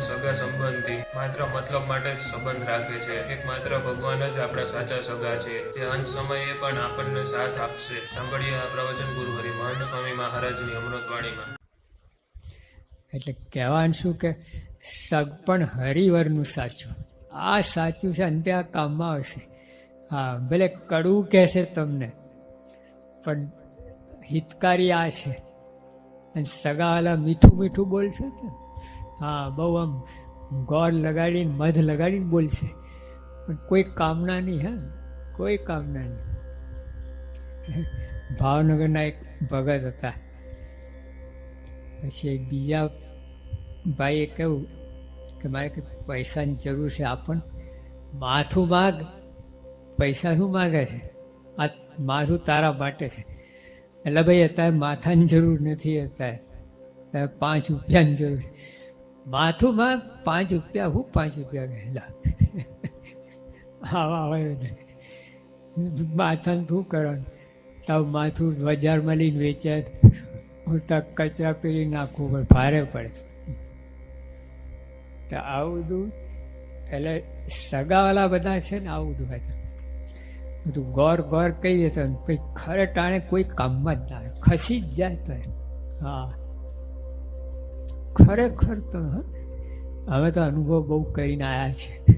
સગા સંબંધી. માત્ર મતલબ માટે જ સંબંધ રાખે છે. એકમાત્ર ભગવાન જ આપણા સાચા સગા છે. જે અંત સમયે પણ આપણને સાથ આપશે. સાંભળીએ આ પ્રવચન ગુરુ હરિ મહંત સ્વામી મહારાજની અમૃતવાણીમાં. એટલે કહેવાનું શું કે સગ પણ હરિવરનું સાચું આ સાચું છે અંતે આ કામમાં આવશે. હા, ભલે કડવું કહેશે તમને, પણ હિતકારી આ છે. અને સગાવાલા મીઠું મીઠું બોલશે તો? હા, બહુ આમ ગોળ લગાડીને, મધ લગાડીને બોલશે. પણ કોઈ કામના નહીં, હા, કોઈ કામના નહીં. ભાવનગરના એક ભગત હતા. પછી એક બીજા ભાઈએ કહ્યું કે મારે કંઈક પૈસાની જરૂર છે આપણ માથું માગ, પૈસા શું માગે છે? આ માથું તારા માટે છે. એટલે ભાઈ, અત્યારે માથાની જરૂર નથી અત્યારે પાંચ રૂપિયાની જરૂર છે. માથું માગ પાંચ રૂપિયા, હું પાંચ રૂપિયા ગયેલા આવા હોય માથાને શું કરવાનું? તાવ માથું બજારમાં લઈને વેચે હું તક કચરા પેલી નાખવું પડે, ભારે પડે. તો આવું બધું, એટલે સગાવાલા બધા છે ને, આવું બધું હોય બધું ગોર ગોર કહીએ તો, પછી ખરે ટાણે કોઈ કામમાં જ ના ખસી જ જાય તો હા. ખરેખર તો હવે તો અનુભવ બહુ કરીને આવ્યા છે.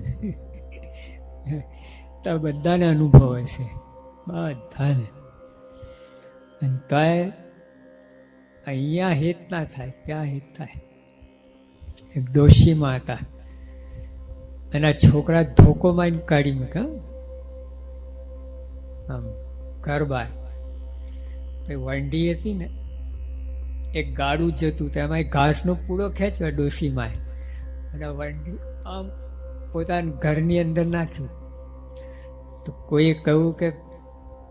તો બધાને અનુભવ હશે. બધાને. અને તોય અહીંયા હિત ના થાય, ત્યાં હિત થાય. એક ડોશીમાં હતા. એના છોકરા ધોકો મારીને કાઢી મૂક્યા આમ ઘર બહાર વંડી હતી ને એક ગાડું જતું તો એમાં ઘાસનો પૂળો ખેંચ્યો ડોસીમાં અને વંડી આમ પોતાના ઘરની અંદર નાખ્યું. તો કોઈએ કહ્યું કે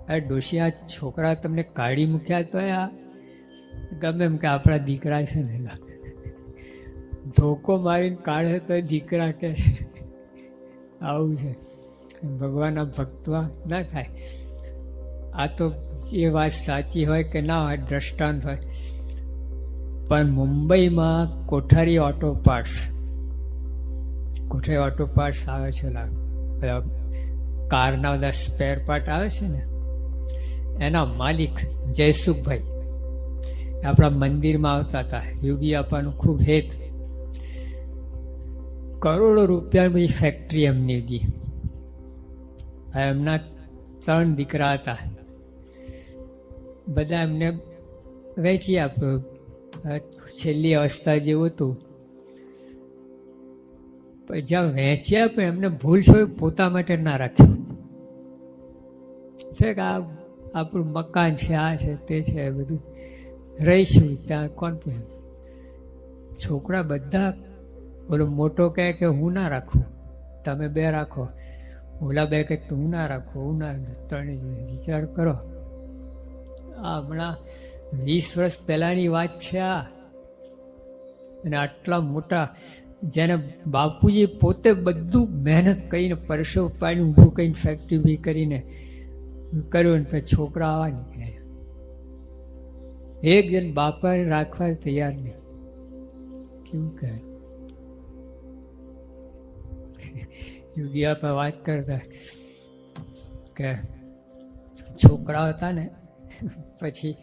આ ડોસી આ છોકરા તમને કાઢી મૂક્યા તો આ ગમે એમ કે આપણા દીકરા છે ને ધોકો મારીને કાઢે તો દીકરા કે છે, આવું છે. ભગવાનના ભક્તવા ના થાય. આ તો એ વાત સાચી હોય કે ના હોય, દ્રષ્ટાંત હોય. પણ મુંબઈમાં Kothari auto parts Kothari auto parts આવે છે બધા કારના બધા સ્પેર પાર્ટ આવે છે ને, એના માલિક જયસુખભાઈ. આપણા મંદિરમાં આવતા હતા, યોગી આપવાનું ખૂબ હેત. કરોડો રૂપિયાની ફેક્ટરી એમની હતી. એમના ત્રણ દીકરા હતા. બધા એમને વેચી આપ્યો. છેલ્લી અવસ્થા જેવું હતું. પણ જ્યાં વહેંચ્યા પણ એમને ભૂલ છો પોતા માટે ના રાખ્યું. છે કે આ આપણું મકાન છે, આ છે, તે છે બધું રહીશું ત્યાં કોણ પૂછે? છોકરા બધા ઓલો મોટો કહે કે હું ના રાખું, તમે બે રાખો. ઓલા બે કહે તું ના રાખો, હું ના ત્રણે વિચાર કરો. હમણાં વીસ વર્ષ પહેલાંની વાત છે આ. અને આટલા મોટા જેને બાપુજી પોતે બધું મહેનત કરીને પરસો પાડીને ઊભું કરીને ફેક્ટરી ઊભી કરીને કર્યું ને પછી છોકરા આવા નીકળ્યા. એક જણ બાપાને રાખવા તૈયાર નહીં. કેવું કહે? યોગી આપા વાત કરતા કે છોકરા હતા ને પછી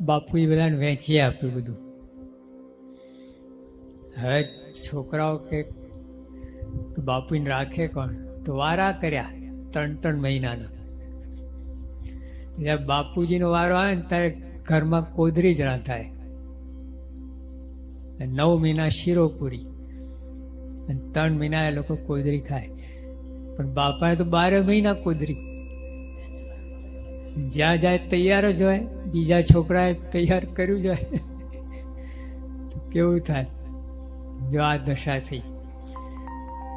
બાપુએ બધાને વેચી આપ્યું બધું. હવે છોકરાઓ કે બાપુને રાખે કોણ? તો વારા કર્યા ત્રણ ત્રણ મહિનાના. જ્યારે બાપુજીનો વારો આવે ને ત્યારે ઘરમાં કોદરી જ થાય. નવ મહિના શિરોપુરી. અને ત્રણ મહિના એ લોકો કોદરી ખાય. પણ બાપાએ તો બારે મહિના કોદરી. જ્યાં જાય તૈયાર જ હોય, બીજા છોકરાએ તૈયાર કર્યું જ હોય. કેવું થાય? જો આ દશા થઈ.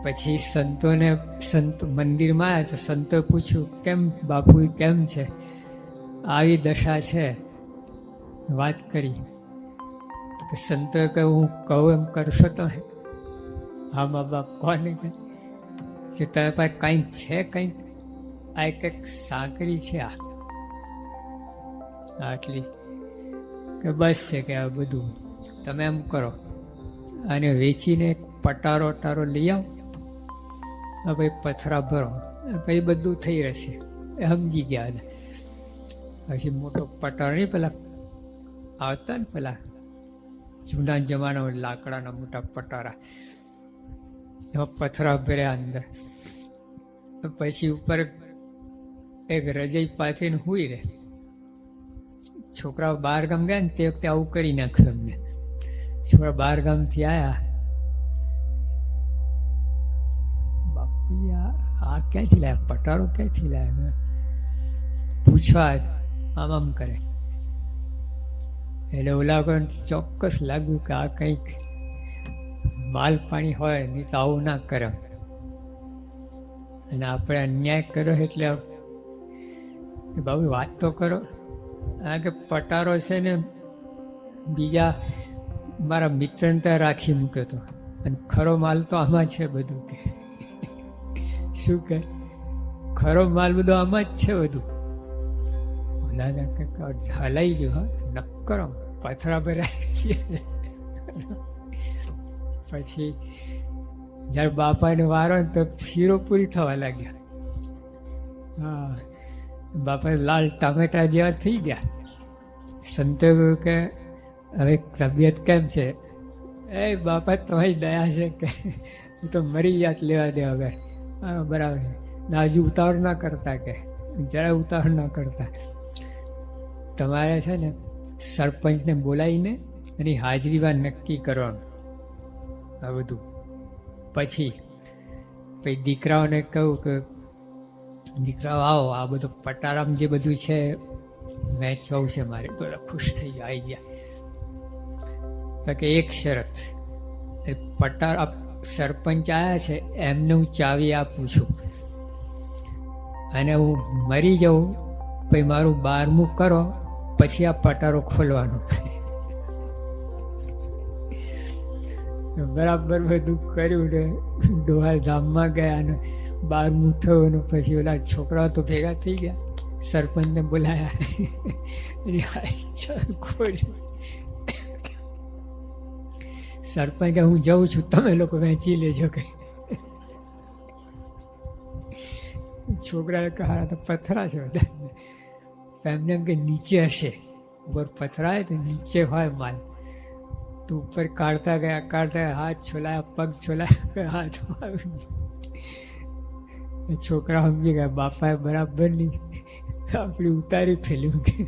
પછી સંતોને, સંત મંદિરમાં આવ્યા તો સંતોએ પૂછ્યું, કેમ બાપુ, કેમ છે? આવી દશા છે. વાત કરી. તો સંતોએ કહ્યું, હું કહું એમ કરશો તો? હા મા બાપ કોને કહે? જે તારા પાસે કંઈક છે કંઈક આ એક સાંકળી છે આ. આટલી. કે બસ છે કે આ બધું. તમે એમ કરો. અને વેચીને પટારો અટારો લઈ આવો. ભાઈ પથરા ભરો. પછી બધું થઈ રહેશે. એ સમજી ગયા ને પછી મોટો પટારો નહીં પેલા? આવતા ને પેલા? જૂના જમાનામાં લાકડાના મોટા પટારા. એમાં પથરા ભર્યા અંદર. પછી ઉપર એક રજઈ પાથીને હુઈ રહે. છોકરાઓ બહાર ગામ ગયા ને તે વખતે આવું કરી નાખ્યું અમને છોકરા બહાર ગામથી આવ્યા બાપુ આ ક્યાંથી લાવ્યા પટારો ક્યાંથી લાવ્યા પૂછવા આમ આમ કરે. એટલે ઓલા ચોક્કસ લાગ્યું કે આ કંઈક માલ પાણી હોય, નહીં તો આવું ના કરે. અને આપણે અન્યાય કર્યો એટલે કે બાબુ વાત તો કરો. આ કે પટારો છે ને, બીજા મારા મિત્રને ત્યાં રાખી મૂક્યો હતો. અને ખરો માલ તો આમાં છે બધું કે. શું કે ખરો માલ બધો આમાં જ છે બધું. ઓલા કે હલાઈ જો હા. નક્કર પથરા ભરાય પછી જ્યારે બાપાને વારો ને તો શીરો પૂરી થવા લાગ્યા. હા. બાપા લાલ ટામેટા જેવા થઈ ગયા. સંતો કહ્યું કે, હવે તબિયત કેમ છે? એ બાપા, તમારી દયા છે કે, હું તો મરી જાત લેવા દે વગર હા, બરાબર ના, હજુ ઉતાવળ ના કરતા કે, જરા ઉતાવળ ના કરતા. તમારે છે ને સરપંચને બોલાવીને એની હાજરીમાં નક્કી કરવાનું. આ બધું. પછી પછી દીકરાઓને કહું કે દીકરાઓ, આવો, આ બધું પટારામ જે બધું છે, વેચવું છે મારે. બધા ખુશ થઈ ગયા આવી ગયા. કે એક શરત, એ પટાર સરપંચ આવ્યા છે, એમને હું ચાવી આપું છું. અને હું મરી જાઉં, પછી મારું બારમું કરો, પછી આ પટારો ખોલવાનો. બરાબર બધું કર્યું ને ડોહાલ ધામમાં ગયા ને બારમું થયું પછી ઓલા છોકરાઓ તો ભેગા થઈ ગયા. સરપંચને બોલાયા. સરપંચ હું જઉં છું, તમે લોકો વેચી લેજો કે છોકરાએ કહા તો પથરા છે બધા. એમને એમ કે નીચે હશે. ઉપર પથરાય તો નીચે હોય માલ. તો ઉપર કાઢતા ગયા, કાઢતા હાથ છોલાયા, પગ છોલાયા, હાથ છોકરા સમજી ગયા બાપાએ બરાબર નહીં. આપણી ઉતારી ફેલ્યું કે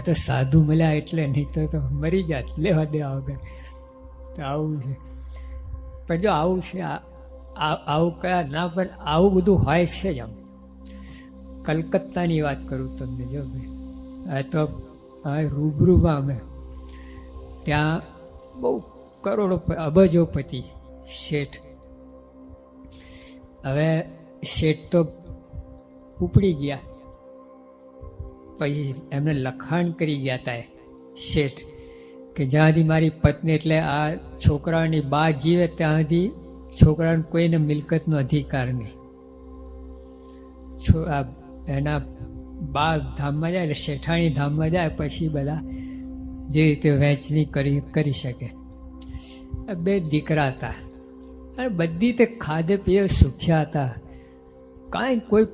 તો સાધુ મળ્યા એટલે નહીં તો મરી જાત. લેવા દેવા વગર. તો આવું છે. પણ જો આવું છે આવું કયા ના, પણ આવું બધું હોય છે જ આમ. કલકત્તાની વાત કરું તમને જો ભાઈ. આ તો રૂબરૂમાં અમે. ત્યાં બહુ કરોડો અબજોપતિ શેઠ હવે શેઠ તો ઉપડી ગયા. પછી એમને લખાણ કરી ગયા હતા એ. શેઠ કે જ્યાં સુધી મારી પત્ની એટલે આ છોકરાની બા જીવે ત્યાં સુધી છોકરાને કોઈને મિલકતનો અધિકાર નહીં. છો આ એના બા ધામમાં જાય એટલે શેઠાણી ધામમાં જાય પછી બધા જે રીતે વહેંચણી કરી કરી શકે. બે દીકરા હતા. અને બધી તે ખાધે પીએ સુખ્યા હતા. કાંઈ કોઈ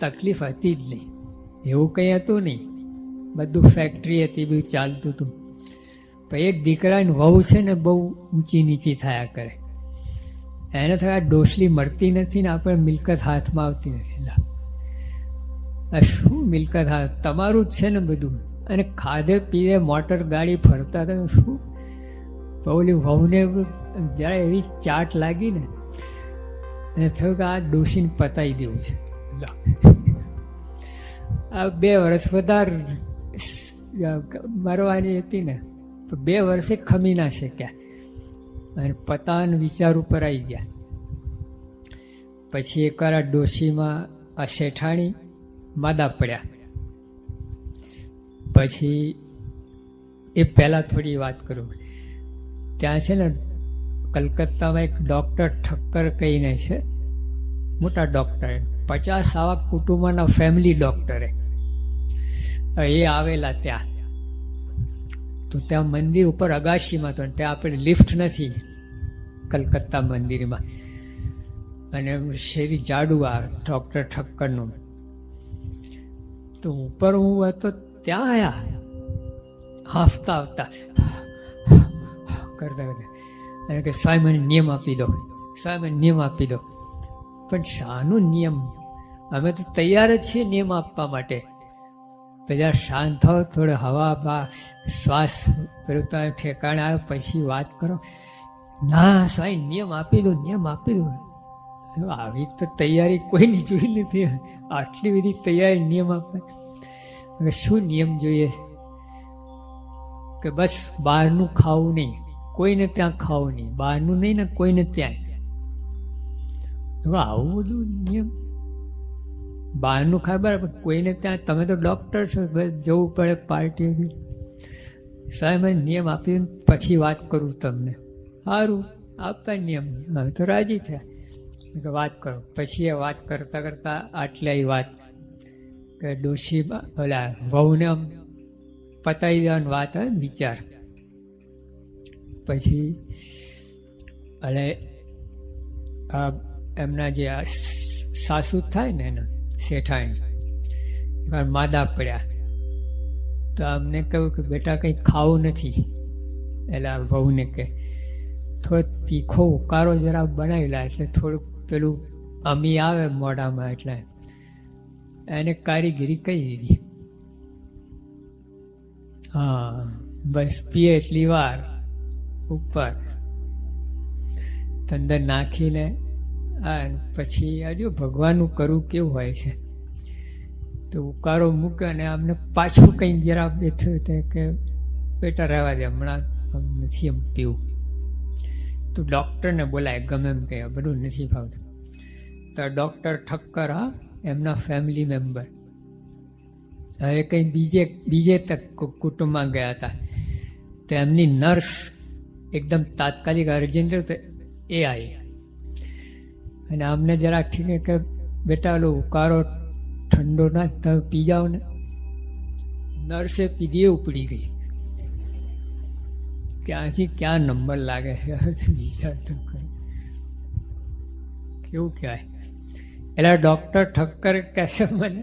તકલીફ હતી જ નહીં. એવું કંઈ હતું નહીં. બધું ફેક્ટરી હતી બધું ચાલતું હતું. પણ એક દીકરાની વહુ છે ને બહુ ઊંચી નીચી થયા કરે. એને થયા ડોસલી મળતી નથી ને આપણે મિલકત હાથમાં આવતી નથી. આ શું મિલકત હાથ તમારું જ છે ને બધું. અને ખાધે પીવે મોટર ગાડી ફરતા હતા શું ઓલી વહુને જ્યારે એવી ચાટ લાગી ને અને થયું કે આ દોષીને પતાવી દેવું છે. આ બે વર્ષ વધારે મરવાની હતી ને તો બે વર્ષે ખમી ના શક્યા. અને પતાન વિચાર ઉપર આવી ગયા. પછી એકવાર આ ડોશીમાં આ શેઠાણી માદા પડ્યા. પછી એ પહેલાં થોડી વાત કરું. ત્યાં છે ને કલકત્તામાં એક ડૉક્ટર ઠક્કર કહીને છે, મોટા ડૉક્ટર પચાસ આવા કુટુંબના ફેમિલી ડૉક્ટરે એ. આવેલા ત્યાં. તો ત્યાં મંદિર ઉપર અગાશીમાં તો ત્યાં આપણે લિફ્ટ નથી. કલકત્તા મંદિરમાં. અને શેરી જાડુઆ ડૉક્ટર ઠક્કરનું. તો ઉપર હું હતો, ત્યાં આવ્યા હાફતા આવતા. કરતા કરતા. અને કે સાહેબ મને નિયમ આપી દો. સાહેબ મને નિયમ આપી દો. પણ શાનો નિયમ? અમે તો તૈયાર જ છીએ નિયમ આપવા માટે. પેલા શાંત થાવ થોડો હવા બા શ્વાસ પેલું તમે ઠેકાણે આવે પછી વાત કરો. ના, સાહેબ, નિયમ આપી દો, નિયમ આપી દો. આવી તો તૈયારી કોઈની જોઈ નથી. આટલી બધી તૈયારી નિયમ આપે હવે શું નિયમ જોઈએ? કે બસ બહારનું ખાવું નહીં. કોઈને ત્યાં ખાવું નહીં, બહારનું નહીં ને કોઈને ત્યાં હવે આવું બધું નિયમ. બહારનું ખાય બરાબર કોઈને ત્યાં, તમે તો ડૉક્ટર છો જવું પડે પાર્ટી સાહેબ નિયમ આપી પછી વાત કરું તમને. સારું, આપતા નિયમ. હવે તો રાજી થયા. વાત કરો. પછી એ વાત કરતાં કરતાં આટલી વાત. કે ડોશી ઓલા વહુને આમ પતાવી દેવાની વાત વિચાર. પછી અને આ એમના જે સાસુ થાય ને એના, શેઠાણી, એમાં માદા પડ્યા. તો અમને કહ્યું કે બેટા કંઈ ખાવું નથી. એટલે આ વહુને કે થોડો તીખો ઉકારો જરા બનાવી એટલે થોડુંક પેલું અમી આવે મોઢામાં એટલે એને કારીગીરી કહી દીધી. હા, બસ પીએ એટલી વાર. ઉપર. અંદર નાખીને પછી હજુ ભગવાનનું કરવું કેવું હોય છે? તો ઉકારો મૂકે અને આમને પાછું કંઈ જરા એ તે કે, બેટા, રહેવા દે, હમણાં નથી એમ પીવું. તો ડૉક્ટરને બોલાય, ગમે એમ કહે, બધું નથી ફાવતું તો ડૉક્ટર ઠક્કર, હા, એમના ફેમિલી મેમ્બર હવે કંઈ બીજે બીજે તક કુટુંબમાં ગયા હતા. તો એમની નર્સ એકદમ તાત્કાલિક અર્જન્ટ તો એ આવી અને અમને જરાક ઠીક છે કે બેટા ઓલો ઉકાળો ઠંડો ના તમે પી જાઓ ને નર્સે પીધી એ ઉપડી ગઈ ક્યાંથી ક્યાં નંબર લાગે છે હવે તો વિચાર તો કરો કેવું કહેવાય એટલે ડૉક્ટર ઠક્કર કહેશે મને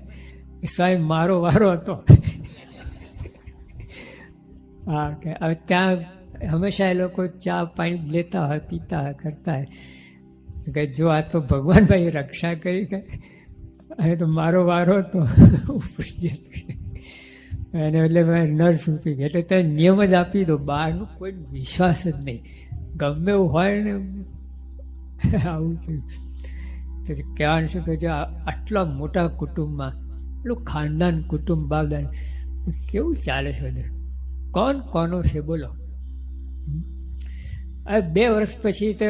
કે સાહેબ મારો વારો હતો હા કે હવે ત્યાં હંમેશા એ લોકો ચા પાણી લેતા હોય, પીતા હોય, કરતા હોય. કે જો આ તો ભગવાનભાઈ રક્ષા કરી કે, અને તો મારો વારો તો. એને એટલે મેં નર્સ ઉપી ગઈ એટલે ત્યાં નિયમ જ આપી દો બહારનો કોઈ વિશ્વાસ જ નહીં. ગમે એવું હોય ને, આવું થયું તો કહેવાનું શું કે, જો આટલા મોટા કુટુંબમાં, એટલું ખાનદાન કુટુંબ બાપદાન કેવું ચાલે છે બધું? કોણ કોનો છે, બોલો. હવે બે વર્ષ પછી તો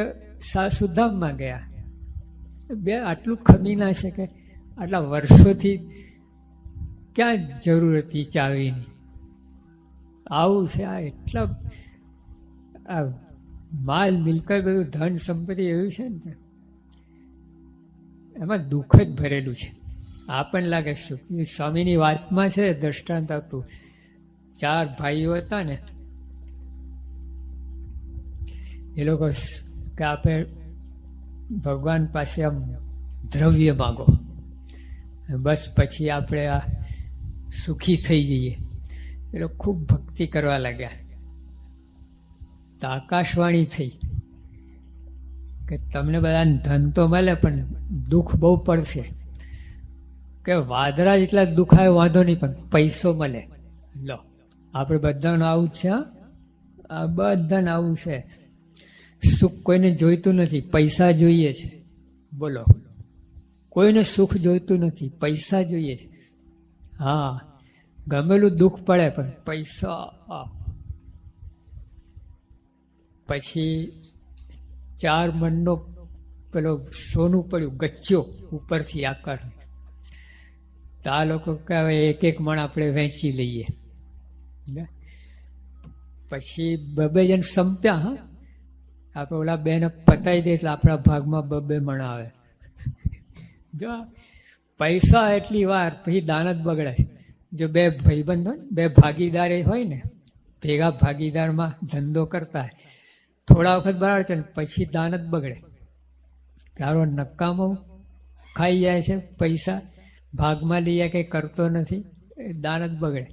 સાસુધામમાં ગયા. બે આટલું ખમી ના શકે. આટલા વર્ષોથી ક્યાં જરૂર હતી ચાવીની? આવું છે, આ એટલા આ માલ, મિલકત, બધું ધન સંપત્તિ એવું છે ને એમાં દુઃખ જ ભરેલું છે. આપણને લાગે શું સ્વામીની વાતમાં છે દ્રષ્ટાંત આપતું. ચાર ભાઈઓ હતા ને એ લોકો કે આપણે ભગવાન પાસે આમ દ્રવ્ય માગો. બસ પછી આપણે આ સુખી થઈ જઈએ. એ લોકો ખૂબ ભક્તિ કરવા લાગ્યા. તો આકાશવાણી થઈ કે તમને બધાને ધન તો મળે પણ દુઃખ બહુ પડશે. કે વાદરા જેટલા દુખાય વાંધો નહીં પણ પૈસો મળે. લો, આપણે બધાનું આવું છે? આ બધાને આવું છે. સુખ કોઈને જોઈતું નથી, પૈસા જોઈએ છે. બોલો. કોઈને સુખ જોઈતું નથી, પૈસા જોઈએ છે. હા, ગમેલું દુઃખ પડે, પણ પૈસા. પછી ચાર મણનો પેલો સોનું પડ્યું, ગચ્યો ઉપરથી આકાર તો લોકો કહેવાય એક એક મણ આપણે વેચી લઈએ? પછી બબે જણ સંપ્યા, હા. આપણે ઓલા બેને પતાવી દે એટલે આપણા ભાગમાં બબે મણ આવે જો પૈસા એટલી વાર પછી દાન જ બગડે છે. જો બે ભાઈબંધ હોય બે ભાગીદાર હોય ને, ભેગા ભાગીદારમાં ધંધો કરતા હોય, થોડા વખત બરાબર છે ને, પછી દાન જ બગડે. તારો નકામો ખાઈ જાય છે પૈસા, ભાગમાં લઈએ કંઈ કરતો નથી દાનત બગડે.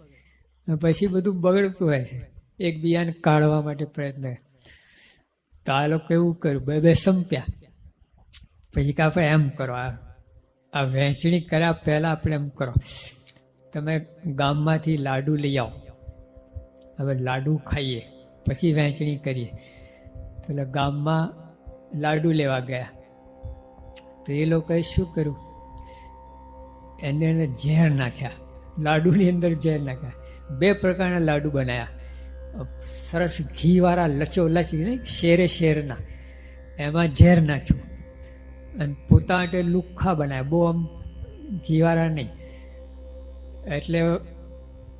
પછી બધું બગડતું હોય છે. એકબીજાને કાઢવા માટે પ્રયત્ન કરે. તો આ લોકો એવું કર્યું, બે બે સંપ્યા. પછી કે આપણે એમ કરો, આ આ વહેંચણી કર્યા, પહેલાં આપણે એમ કરો. તમે ગામમાંથી લાડુ લઈ આવો. હવે લાડુ ખાઈએ, પછી વહેંચણી કરીએ. તો એટલે ગામમાં લાડુ લેવા ગયા. તો એ લોકોએ શું કર્યું? એને એને ઝેર નાખ્યા. લાડુની અંદર ઝેર નાખ્યા. બે પ્રકારના લાડુ બનાવ્યા સરસ ઘીવાળા લચો લચી શેરે શેરના. એમાં ઝેર નાખ્યું. અને પોતા માટે લુખ્ખા બનાવ્યા. બહુ આમ ઘીવાળા નહીં. એટલે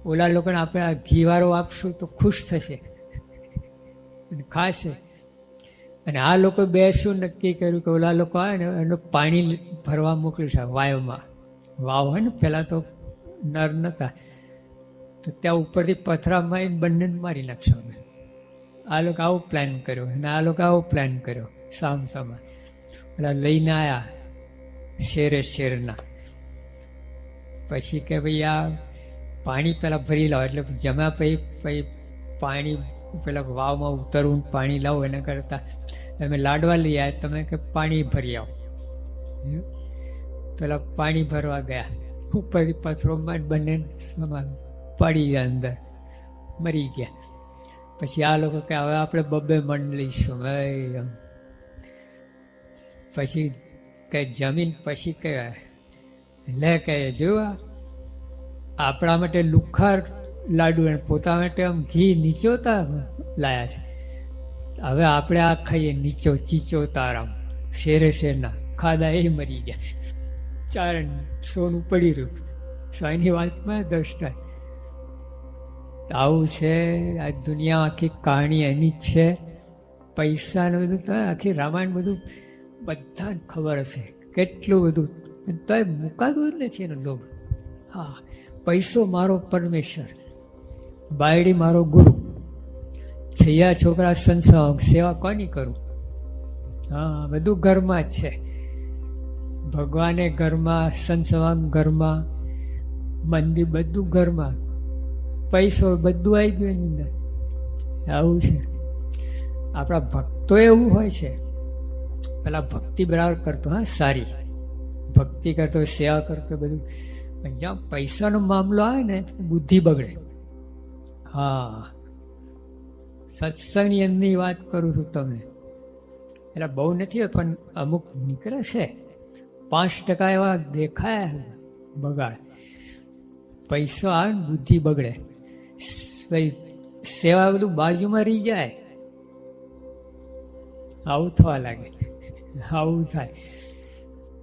ઓલા લોકોને આપણે આ ઘીવાળો આપશું તો ખુશ થશે. અને ખાશે. અને આ લોકો બે શું નક્કી કર્યું કે ઓલા લોકો આવે ને એનું પાણી ભરવા મોકલ્યું છે વાવમાં. વાવ હોય ને, પહેલાં તો નર નહોતા તો ત્યાં ઉપરથી પથરા મારીને બંનેને મારી નાખશો અમે. આ લોકો આવો પ્લાન કર્યો અને આ લોકો આવો પ્લાન કર્યો સામ સામા પેલા લઈને આવ્યા શેરે શેરના. પછી કે ભાઈ આ પાણી પહેલાં ભરી લાવો, એટલે જમ્યા પછી પછી પાણી પેલા વાવમાં ઉતરવું પાણી લાવો એના કરતાં. તમે લાડવા લઈ આવ્યા તમે કે પાણી ભરી આવો. પેલા પાણી ભરવા ગયા. ઉપરથી પથરોમાં બંને સમાન પડી ગયા અંદર. મરી ગયા. પછી આ લોકો કે, હવે આપણે બબ્બે મણ લઈશું. હવે પછી કે, જમીન પછી કે, લે કહે જોવા આપણા માટે લુખાર લાડુ અને પોતા માટે આમ ઘી નીચોતા લાયા છે. હવે આપણે આ ખાઈએ નીચો ચીચો તારામ શેરે શેરના. ખાધા એ મરી ગયા. ચાર સોનું પડી રહ્યું. સાઈની વાતમાં દ્રષ્ટા. આવું છે, આ દુનિયા આખી કહાણી એની જ છે. પૈસાને બધું તો આખી રામાયણ બધું બધાને ખબર હશે. કેટલું બધું. તો મુકાતું જ નથી એનો લોભ. હા, પૈસો મારો પરમેશ્વર. બાયડી મારો ગુરુ. છૈયા છોકરા સંસાર સેવા કોની કરું? હા, બધું ઘરમાં જ છે. ભગવાને ઘરમાં, સંસવાંગ ઘરમાં, મંદિર બધું ઘરમાં. પૈસો બધું આવી ગયું એની અંદર. આવું છે. આપણા ભક્તો એવું હોય છે. પેલા ભક્તિ બરાબર કરતો, હા, સારી. ભક્તિ કરતો, સેવા કરતો, બધું. પણ જ્યાં પૈસાનો મામલો આવે ને, બુદ્ધિ બગડે. હા. સત્સંગની અંદરની વાત કરું છું તમને. એટલે બહુ નથી પણ અમુક નીકળે છે. પાંચ ટકા એવા દેખાયા બગાડ. પૈસો આવે ને, બુદ્ધિ બગડે. સેવા બધું બાજુમાં રહી જાય. આવું થવા લાગે. આવું થાય.